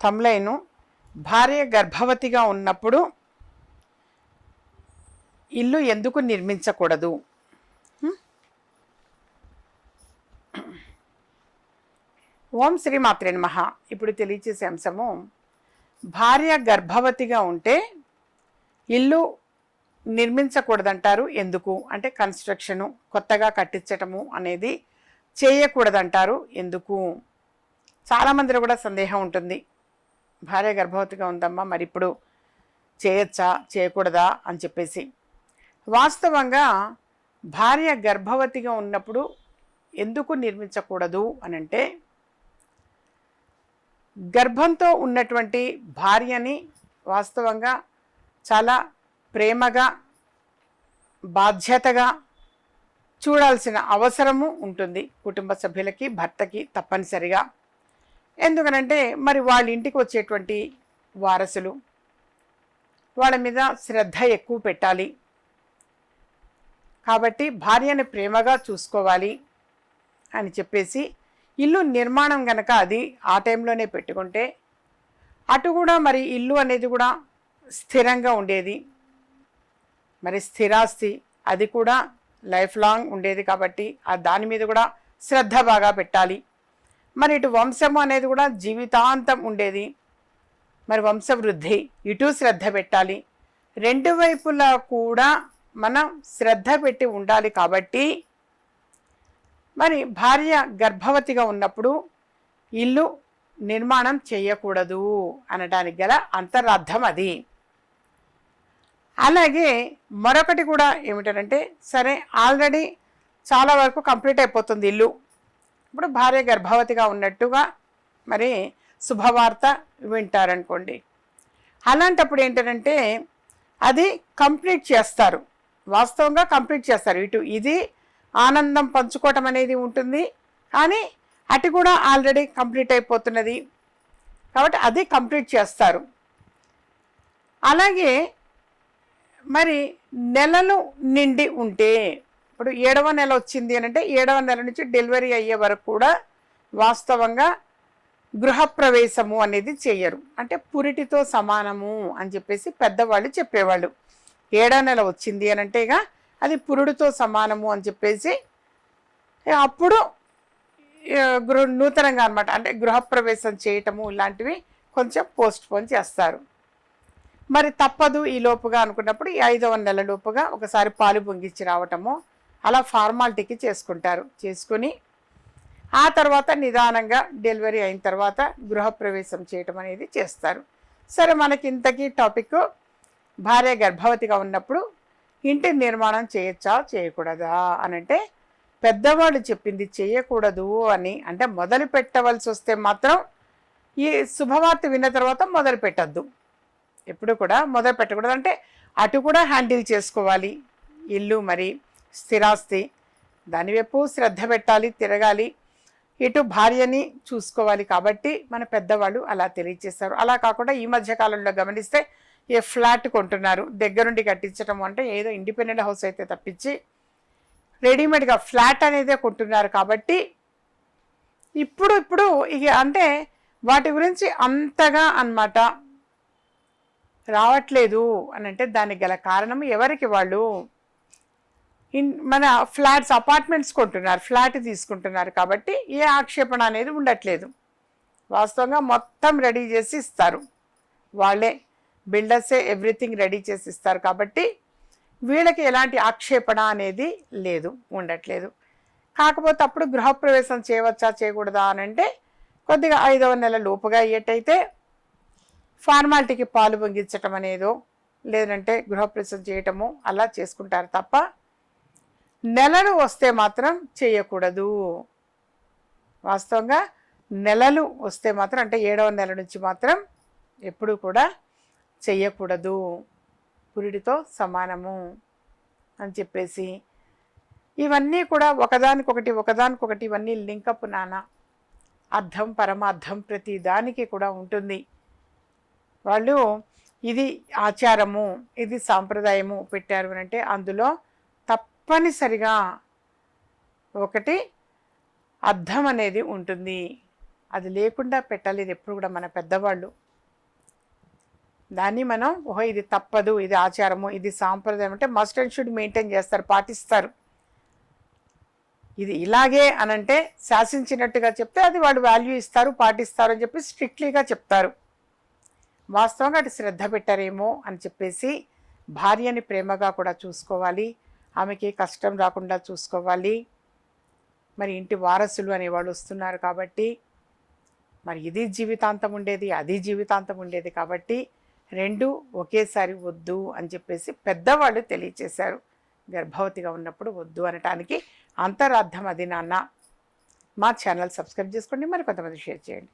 తమ్లైను భార్య గర్భవతిగా ఉన్నప్పుడు ఇల్లు ఎందుకు నిర్మించకూడదు? ఓం శ్రీ మాత్రే నమః. ఇప్పుడు తెలియచేసే అంశము భార్య గర్భవతిగా ఉంటే ఇల్లు నిర్మించకూడదంటారు ఎందుకు? అంటే కన్స్ట్రక్షను కొత్తగా కట్టించటము అనేది చేయకూడదంటారు ఎందుకు? చాలామందిలో కూడా సందేహం ఉంటుంది. భార్య గర్భవతిగా ఉందమ్మా మరి ఇప్పుడు చేయొచ్చా చేయకూడదా అని చెప్పేసి. వాస్తవంగా భార్య గర్భవతిగా ఉన్నప్పుడు ఎందుకు నిర్మించకూడదు అని అంటే గర్భంతో ఉన్నటువంటి భార్యని వాస్తవంగా చాలా ప్రేమగా బాధ్యతగా చూడాల్సిన అవసరము ఉంటుంది కుటుంబ సభ్యులకి భర్తకి తప్పనిసరిగా. ఎందుకనంటే మరి వాళ్ళ ఇంటికి వచ్చేటువంటి వారసులు వాళ్ళ మీద శ్రద్ధ ఎక్కువ పెట్టాలి. కాబట్టి భార్యని ప్రేమగా చూసుకోవాలి అని చెప్పేసి ఇల్లు నిర్మాణం గనక అది ఆ టైంలోనే పెట్టుకుంటే అటు కూడా మరి ఇల్లు అనేది కూడా స్థిరంగా ఉండేది. మరి స్థిరాస్తి అది కూడా లైఫ్ లాంగ్ ఉండేది కాబట్టి ఆ దాని మీద కూడా శ్రద్ధ బాగా పెట్టాలి. మరి ఇటు వంశము అనేది కూడా జీవితాంతం ఉండేది. మరి వంశవృద్ధి ఇటు శ్రద్ధ పెట్టాలి. రెండు వైపులా కూడా మనం శ్రద్ధ పెట్టి ఉండాలి కాబట్టి మరి భార్య గర్భవతిగా ఉన్నప్పుడు ఇల్లు నిర్మాణం చేయకూడదు అనడానికి గల అంతరార్థం అది. అలాగే మరొకటి కూడా ఏమిటంటే సరే ఆల్రెడీ చాలా వరకు కంప్లీట్ అయిపోతుంది ఇల్లు. ఇప్పుడు భార్య గర్భవతిగా ఉన్నట్టుగా మరి శుభవార్త వింటారనుకోండి. అలాంటప్పుడు ఏంటంటే అది కంప్లీట్ చేస్తారు. వాస్తవంగా కంప్లీట్ చేస్తారు. ఇటు ఇది ఆనందం పంచుకోవటం అనేది ఉంటుంది. కానీ అటు కూడా ఆల్రెడీ కంప్లీట్ అయిపోతున్నది. కాబట్టి అది కంప్లీట్ చేస్తారు. అలాగే మరి నెలలు నిండి ఉంటే ఇప్పుడు ఏడవ నెల వచ్చింది అని అంటే ఏడవ నెల నుంచి డెలివరీ అయ్యే వరకు కూడా వాస్తవంగా గృహప్రవేశము అనేది చేయరు. అంటే పురిటితో సమానము అని చెప్పేసి పెద్దవాళ్ళు చెప్పేవాళ్ళు. ఏడవ నెల వచ్చింది అని అంటే ఇక అది పురుడితో సమానము అని చెప్పేసి అప్పుడు గృహ నూతనంగా అనమాట అంటే గృహప్రవేశం చేయటము ఇలాంటివి కొంచెం పోస్ట్ పోన్ చేస్తారు. మరి తప్పదు ఈ లోపుగా అనుకున్నప్పుడు ఈ ఐదవ నెల లోపుగా ఒకసారి పాలు పొంగించి రావటము అలా ఫార్మాలిటీకి చేసుకుంటారు. చేసుకుని ఆ తర్వాత నిదానంగా డెలివరీ అయిన తర్వాత గృహప్రవేశం చేయటం అనేది చేస్తారు. సరే మనకి ఇంతకీ టాపిక్ భార్య గర్భవతిగా ఉన్నప్పుడు ఇంటి నిర్మాణం చేయొచ్చా చేయకూడదా అని అంటే పెద్దవాళ్ళు చెప్పింది చేయకూడదు అని అంటే మొదలు పెట్టవలసి వస్తే మాత్రం ఈ శుభవార్త విన్న తర్వాత మొదలు పెట్టద్దు. ఎప్పుడు కూడా మొదలు పెట్టకూడదు అంటే అటు కూడా హ్యాండిల్ చేసుకోవాలి. ఇల్లు మరి స్థిరాస్తి. దాని వైపు శ్రద్ధ పెట్టాలి తిరగాలి. ఇటు భార్యని చూసుకోవాలి కాబట్టి మన పెద్దవాళ్ళు అలా తెలియచేస్తారు అలా కాకుండా ఈ మధ్య కాలంలో గమనిస్తే ఏ ఫ్లాట్ కొంటున్నారు దగ్గరుండి కట్టించడం అంటే ఏదో ఇండిపెండెంట్ హౌస్ అయితే తప్పించి రెడీమేడ్గా ఫ్లాట్ అనేదే కొంటున్నారు కాబట్టి ఇప్పుడు ఇప్పుడు ఇక అంటే వాటి గురించి అంతగా అన్నమాట రావట్లేదు అని అంటే దానికి గల కారణం ఎవరికి వాళ్ళు? ఇన్ మన ఫ్లాట్స్ అపార్ట్మెంట్స్ కొంటున్నారు ఫ్లాట్ తీసుకుంటున్నారు కాబట్టి ఏ ఆక్షేపణ అనేది ఉండట్లేదు. వాస్తవంగా మొత్తం రెడీ చేసి ఇస్తారు. వాళ్ళే బిల్డర్సే ఎవ్రీథింగ్ రెడీ చేసి ఇస్తారు కాబట్టి వీళ్ళకి ఎలాంటి ఆక్షేపణ అనేది లేదు ఉండట్లేదు. కాకపోతే అప్పుడు గృహప్రవేశం చేయవచ్చా చేయకూడదా అని అంటే కొద్దిగా ఐదవ నెల లోపుగా అయ్యేటైతే ఫార్మాలిటీకి పాలు పొంగించటం అనేదో లేదంటే గృహప్రవేశం చేయటము అలా చేసుకుంటారు తప్ప నెలలు వస్తే మాత్రం చేయకూడదు. వాస్తవంగా నెలలు వస్తే మాత్రం అంటే ఏడవ నెల నుంచి మాత్రం ఎప్పుడు కూడా చెయ్యకూడదు. పురిడితో సమానము అని చెప్పేసి. ఇవన్నీ కూడా ఒకదానికొకటి ఒకదానికొకటి ఇవన్నీ లింకప్ నానా అర్థం పరమార్థం ప్రతి దానికి కూడా ఉంటుంది. వాళ్ళు ఇది ఆచారము ఇది సాంప్రదాయము పెట్టారు అని అంటే అందులో తప్పనిసరిగా ఒకటి అర్థం అనేది ఉంటుంది. అది లేకుండా పెట్టలేదు ఎప్పుడు కూడా మన పెద్దవాళ్ళు. దాన్ని మనం ఓహో ఇది తప్పదు ఇది ఆచారము ఇది సాంప్రదాయం అంటే మస్ట్ అండ్ షుడ్ మెయింటైన్ చేస్తారు పాటిస్తారు. ఇది ఇలాగే అనంటే శాసించినట్టుగా చెప్తే అది వాళ్ళు వాల్యూ ఇస్తారు పాటిస్తారు అని చెప్పి స్ట్రిక్ట్లీగా చెప్తారు. వాస్తవంగా అటు శ్రద్ధ పెట్టారేమో అని చెప్పేసి భార్యని ప్రేమగా కూడా చూసుకోవాలి. ఆమెకి కష్టం రాకుండా చూసుకోవాలి. మరి ఇంటి వారసులు అనేవాళ్ళు వస్తున్నారు కాబట్టి మరి ఇది జీవితాంతం ఉండేది అది జీవితాంతం ఉండేది కాబట్టి రెండు ఒకేసారి వద్దు అని చెప్పేసి పెద్దవాళ్ళు తెలియచేశారు. గర్భవతిగా ఉన్నప్పుడు వద్దు అనటానికి అంతరార్థం అది నాన్న. మా ఛానల్ సబ్స్క్రైబ్ చేసుకోండి మరి కొంతమంది షేర్ చేయండి.